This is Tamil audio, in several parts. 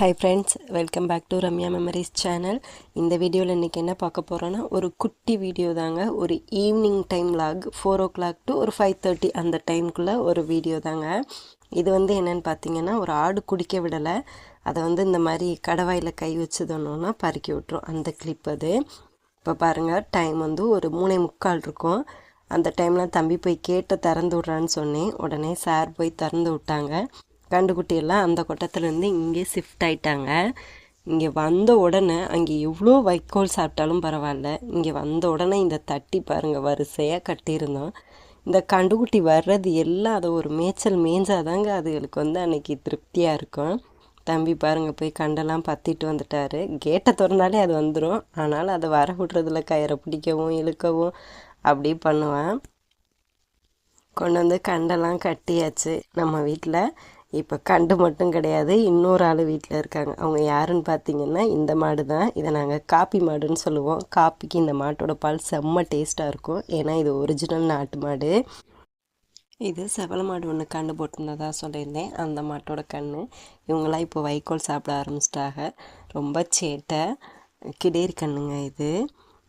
Hi friends welcome back to Ramya memories channel இந்த வீடியோவில் இன்றைக்கி என்ன பார்க்க போகிறோன்னா ஒரு குட்டி வீடியோ தாங்க. ஒரு evening time like four o'clock to ஒரு ஃபைவ் தேர்ட்டி அந்த டைம்குள்ளே ஒரு வீடியோ தாங்க. இது வந்து என்னென்னு பார்த்தீங்கன்னா ஒரு ஆடு குடிக்க விடலை. அதை வந்து இந்த மாதிரி கடவாயில் கை வச்சுதோன்னா பறக்கி விட்டுரும். அந்த கிளிப் அது. இப்போ பாருங்கள் டைம் வந்து ஒரு மூணே முக்கால் இருக்கும். அந்த டைமில் தம்பி போய் கேட்ட திறந்து விட்றான்னு சொன்னேன். உடனே சார் போய் திறந்து விட்டாங்க. கண்டுக்குட்டியெல்லாம் அந்த கொட்டத்துலேருந்து இங்கே ஷிஃப்ட் ஆயிட்டாங்க. இங்கே வந்த உடனே அங்கே எவ்வளோ வைக்கோல் சாப்பிட்டாலும் பரவாயில்ல. இங்கே வந்த உடனே இந்த தட்டி பாருங்கள் வரிசையாக கட்டியிருந்தோம் இந்த கண்டுக்குட்டி வர்றது எல்லாம் அதை ஒரு மேய்ச்சல் மேய்ஞ்சாதாங்க அதுகளுக்கு வந்து அன்னைக்கு திருப்தியாக இருக்கும். தம்பி பாருங்கள் போய் கண்டெல்லாம் பற்றிட்டு வந்துட்டாரு. கேட்டை திறந்தாலே அது வந்துடும் ஆனால் அதை வர விட்றதுல கயிறை பிடிக்கவும் இழுக்கவும் அப்படி பண்ணுவேன். கொண்டு வந்து கண்டெல்லாம் கட்டியாச்சு நம்ம வீட்டில் இப்போ கண்டு மட்டும் கிடையாது இன்னொரு ஆள் வீட்டில் இருக்காங்க. அவங்க யாருன்னு பார்த்தீங்கன்னா இந்த மாடு தான். இதை நாங்கள் காப்பி மாடுன்னு சொல்லுவோம். காப்பிக்கு இந்த மாட்டோட பால் செம்ம டேஸ்ட்டாக இருக்கும். ஏன்னா இது ஒரிஜினல் நாட்டு மாடு. இது செவல மாடு ஒன்று கண்டு போட்டிருந்ததாக சொல்லியிருந்தேன். அந்த மாட்டோட கண்ணு. இவங்களாம் இப்போ வைக்கோல் சாப்பிட ஆரம்பிச்சிட்டாங்க. ரொம்ப சேட்டை. கிடேரி கண்ணுங்க இது.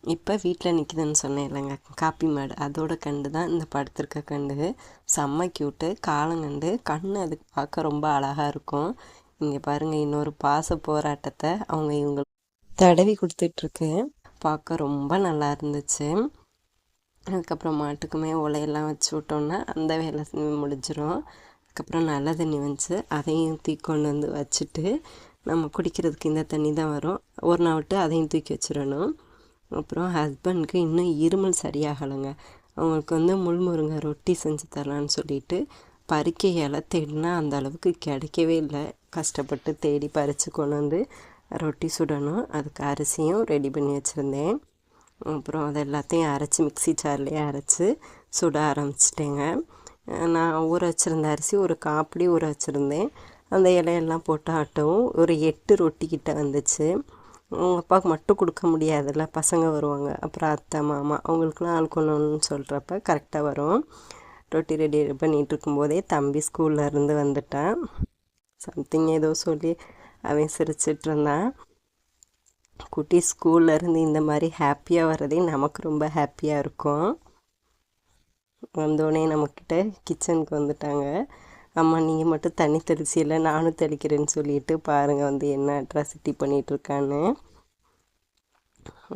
இப்போ வீட்டில் நிற்கிதுன்னு சொன்னேன் இல்லைங்க. காப்பி மாடு. அதோட கண்டு தான் இந்த படுத்திருக்க கண்டு. செம்ம க்யூட்டு காலங்கண்டு கண் அதுக்கு பார்க்க ரொம்ப அழகாக இருக்கும். இங்கே பாருங்கள் இன்னொரு பாச போராட்டத்தை அவங்க இவங்க தடவி கொடுத்துட்ருக்கு. பார்க்க ரொம்ப நல்லா இருந்துச்சு. அதுக்கப்புறம் மாட்டுக்குமே உலையெல்லாம் வச்சு விட்டோன்னா அந்த வேலை முடிஞ்சிடும் அதுக்கப்புறம் நல்ல தண்ணி வந்துச்சு அதையும் தூக்கி கொண்டு வந்து வச்சுட்டு நம்ம குடிக்கிறதுக்கு இந்த தண்ணி தான் வரும். ஒரு நாள் விட்டு அதையும் தூக்கி வச்சிடணும். அப்புறம் ஹஸ்பண்ட்க்கு இன்னும் இருமல் சரியாகலைங்க. அவங்களுக்கு வந்து முள்முருங்கை ரொட்டி செஞ்சு தரலான்னு சொல்லிட்டு பறிக்க இலை தேடினா அந்த அளவுக்கு கிடைக்கவே இல்லை. கஷ்டப்பட்டு தேடி பறித்து கொண்டு வந்து ரொட்டி சுடணும். அதுக்கு அரிசியும் ரெடி பண்ணி வச்சுருந்தேன். அப்புறம் அது எல்லாத்தையும் அரைச்சி மிக்சி சார்லேயே அரைச்சி சுட ஆரம்பிச்சிட்டேங்க. நான் ஊற வச்சுருந்த அரிசி ஒரு காப்பிடி ஊற வச்சுருந்தேன். அந்த இலையெல்லாம் போட்டு ஆட்டவும் ஒரு எட்டு ரொட்டி கிட்ட வந்துச்சு. அவங்க அப்பாவுக்கு மட்டும் கொடுக்க முடியாதுல்ல. பசங்க வருவாங்க. அப்புறம் அத்தை மாமா அவங்களுக்குலாம் ஆள் கொள்ளணும்னு சொல்கிறப்ப கரெக்டாக வரும். ரொட்டி ரெடி பண்ணிகிட்டு இருக்கும்போதே தம்பி ஸ்கூலில் இருந்து வந்துட்டான். சம்திங் ஏதோ சொல்லி அவன் சிரிச்சிட்டு இருந்தான். குட்டி ஸ்கூலில் இருந்து இந்த மாதிரி ஹாப்பியாக வர்றதே நமக்கு ரொம்ப ஹாப்பியாக இருக்கும். வந்தோடனே நம்மக்கிட்ட கிச்சனுக்கு வந்துட்டாங்க. அம்மா நீங்கள் மட்டும் தண்ணி தெளிச்சியில் நானும் தெளிக்கிறேன்னு சொல்லிட்டு பாருங்கள் வந்து என்ன அட்ராசிட்டி பண்ணிகிட்ருக்கான்னு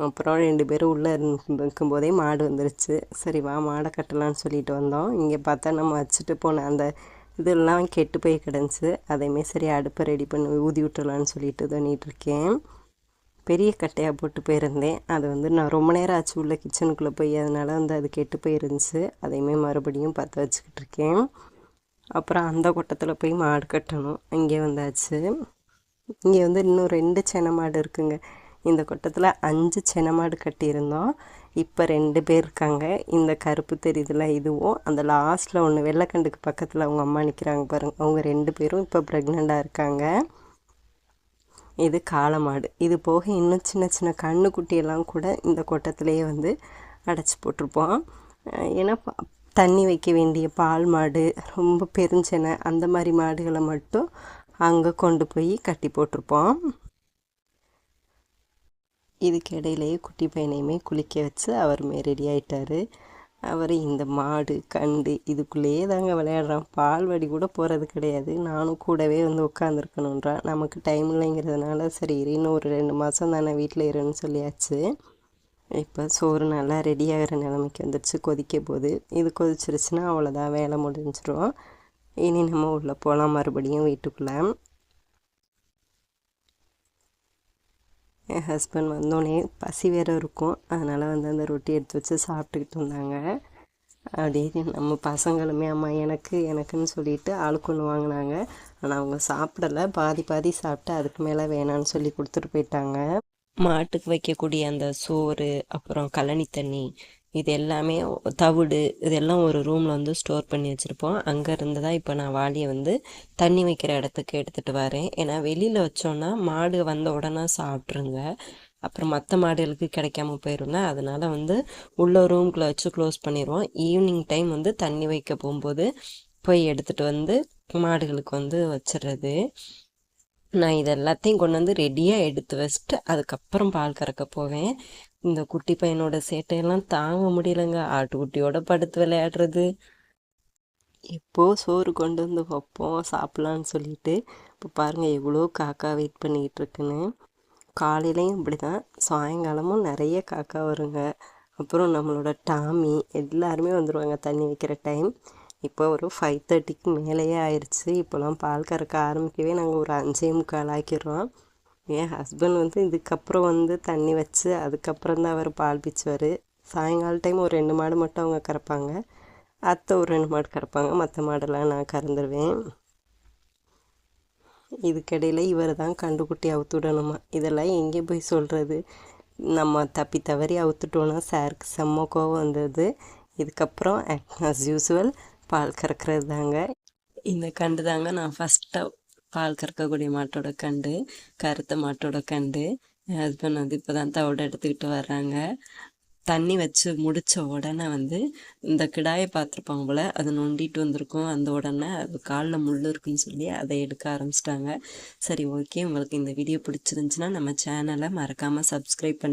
அப்புறம் ரெண்டு பேரும் உள்ளே இருக்கும்போதே மாடு வந்துருச்சு. சரி வா மாடை கட்டலான்னு சொல்லிட்டு வந்தோம். இங்கே பார்த்தா நம்ம வச்சுட்டு போன அந்த இதெல்லாம் கெட்டு போய் கிடந்துச்சு. அதையுமே சரி அடுப்பை ரெடி பண்ணி ஊதி விட்டுலான்னு சொல்லிட்டு பண்ணிகிட்ருக்கேன் பெரிய கட்டையாக போட்டு போயிருந்தேன். அது வந்து நான் ரொம்ப நேரம் ஆச்சு உள்ள கிச்சனுக்குள்ளே போய் அதனால் வந்து அது கெட்டு போயிருந்துச்சு. அதையுமே மறுபடியும் பற்ற வச்சுக்கிட்டு இருக்கேன். அப்புறம் அந்த கொட்டத்தில் போய் மாடு கட்டணும். இங்கே வந்தாச்சு. இங்கே வந்து இன்னும் ரெண்டு சென மாடு இருக்குங்க. இந்த கொட்டத்தில் அஞ்சு சென மாடு கட்டியிருந்தோம். இப்போ ரெண்டு பேர் இருக்காங்க. இந்த கருப்பு தெரியுதுல இதுவும். அந்த லாஸ்ட்டில் ஒன்று வெள்ளைக்கண்டுக்கு பக்கத்தில் அவங்க அம்மா நிற்கிறாங்க பாருங்கள் அவங்க ரெண்டு பேரும் இப்போ ப்ரெக்னெண்ட்டாக இருக்காங்க. இது காளை மாடு. இது போக இன்னும் சின்ன சின்ன கண்ணுக்குட்டியெல்லாம் கூட இந்த கொட்டத்திலேயே வந்து அடைச்சி போட்டிருப்போம். ஏன்னா தண்ணி வைக்க வேண்டிய பால் மாடு ரொம்ப பெருஞ்சென அந்த மாதிரி மாடுகளை மட்டும் அங்கே கொண்டு போய் கட்டி போட்டிருப்போம். இதுக்கு இடையிலேயே குட்டி பையனையுமே குளிக்க வச்சு அவருமே ரெடி ஆகிட்டார் அவர் இந்த மாடு கண்டு இதுக்குள்ளேயே தாங்க விளையாடுறான். பால் வடி கூட போகிறது கிடையாது. நானும் கூடவே வந்து உட்காந்துருக்கணுன்றான் நமக்கு டைம் இல்லைங்கிறதுனால சரி இன்னும் ஒரு ரெண்டு மாதம் தானே வீட்டில் இருன்னு சொல்லியாச்சு. இப்போ சோறு நல்லா ரெடி ஆகிற நிலைமைக்கு வந்துடுச்சு. கொதிக்க போது இது கொதிச்சிருச்சுன்னா அவ்வளோதான் வேலை முடிஞ்சிடும் இனி நம்ம உள்ளே போகலாம் மறுபடியும் வீட்டுக்குள்ளே. என் ஹஸ்பண்ட் வந்தோடனே பசி வேறு இருக்கும். அதனால் வந்து அந்த ரொட்டி எடுத்து வச்சு சாப்பிட்டுக்கிட்டு இருந்தாங்க. அப்படியே நம்ம பசங்களுமே அம்மா எனக்கு எனக்குன்னு சொல்லிட்டு ஆளுக்கு ஒன்று வாங்கினாங்க. ஆனால் அவங்க சாப்பிடலை. பாதி பாதி சாப்பிட்டு அதுக்கு மேலே வேணான்னு சொல்லி கொடுத்துட்டு போயிட்டாங்க. மாட்டுக்கு வைக்கக்கூடிய அந்த சோறு அப்புறம் கழனி தண்ணி இது எல்லாமே தவிடு இதெல்லாம் ஒரு ரூமில் வந்து ஸ்டோர் பண்ணி வச்சுருப்போம். அங்கேருந்து தான் இப்போ நான் வாளியை வந்து தண்ணி வைக்கிற இடத்துக்கு எடுத்துகிட்டு வரேன். ஏன்னா வெளியில் வச்சோன்னா மாடு வந்த உடனே சாப்பிட்ருங்க. அப்புறம் மற்ற மாடுகளுக்கு கிடைக்காம போயிருங்க அதனால் வந்து உள்ள ரூம்குள்ளே வச்சு க்ளோஸ் பண்ணிடுவோம் ஈவினிங் டைம் வந்து தண்ணி வைக்க போகும்போது போய் எடுத்துகிட்டு வந்து மாடுகளுக்கு வந்து வச்சிடுறது நான் இது எல்லாத்தையும் கொண்டு வந்து ரெடியாக எடுத்து வச்சுட்டு அதுக்கப்புறம் பால் கறக்க போவேன். இந்த குட்டி பையனோட சேட்டையெல்லாம் தாங்க முடியலங்க. ஆட்டுக்குட்டியோட படுத்து விளையாடுறது. எப்போ சோறு கொண்டு வந்து வைப்போம் சாப்பிட்லான்னு சொல்லிட்டு இப்போ பாருங்கள் எவ்வளோ காக்கா வெயிட் பண்ணிக்கிட்டு இருக்குன்னு. காலையிலையும் இப்படி தான் சாயங்காலமும் நிறைய காக்கா வருங்க. அப்புறம் நம்மளோட டாமி எல்லாருமே வந்துடுவாங்க தண்ணி வைக்கிற டைம் இப்போ ஒரு ஃபைவ் தேர்ட்டிக்கு மேலேயே ஆயிடுச்சு இப்போலாம் பால் கறக்க ஆரம்பிக்கவே நாங்கள் ஒரு அஞ்சே முக்கால் ஆக்கிடுறோம். என் ஹஸ்பண்ட் வந்து இதுக்கப்புறம் வந்து தண்ணி வச்சு அதுக்கப்புறம் தான் அவர் பால் பிச்சுவார். சாயங்கால டைம் ஒரு ரெண்டு மாடு மட்டும் அவங்க கறப்பாங்க. அத்தை ஒரு ரெண்டு மாடு கறப்பாங்க. மற்ற மாடெல்லாம் நான் கறந்துடுவேன் இதுக்கிடையில் இவர் தான் கண்டுக்குட்டி அவுத்துடணுமா? இதெல்லாம் எங்கே போய் சொல்கிறது நம்ம தப்பி தவறி அவுத்துட்டோன்னா சாருக்கு செம்ம கோவம் வந்தது. இதுக்கப்புறம் ஆஸ் யூஸ்வல் பால் கறக்கிறது தாங்க இந்த கண்டு தாங்க நான் ஃபஸ்ட்டாக பால் கறக்கக்கூடிய மாட்டோட கண்டு கருத்த மாட்டோட கண்டு என் ஹஸ்பண்ட் வந்து இப்போ தான் தவிட எடுத்துக்கிட்டு வர்றாங்க. தண்ணி வச்சு முடித்த உடனே வந்து இந்த கிடாயை பார்த்துருப்பாங்க போல் அது நொண்டிட்டு வந்திருக்கும். அந்த உடனே அது காலில் முள் இருக்குன்னு சொல்லி அதை எடுக்க ஆரம்பிச்சிட்டாங்க. சரி ஓகே. உங்களுக்கு இந்த வீடியோ பிடிச்சிருந்துச்சின்னா நம்ம சேனலை மறக்காமல் சப்ஸ்கிரைப் பண்ணி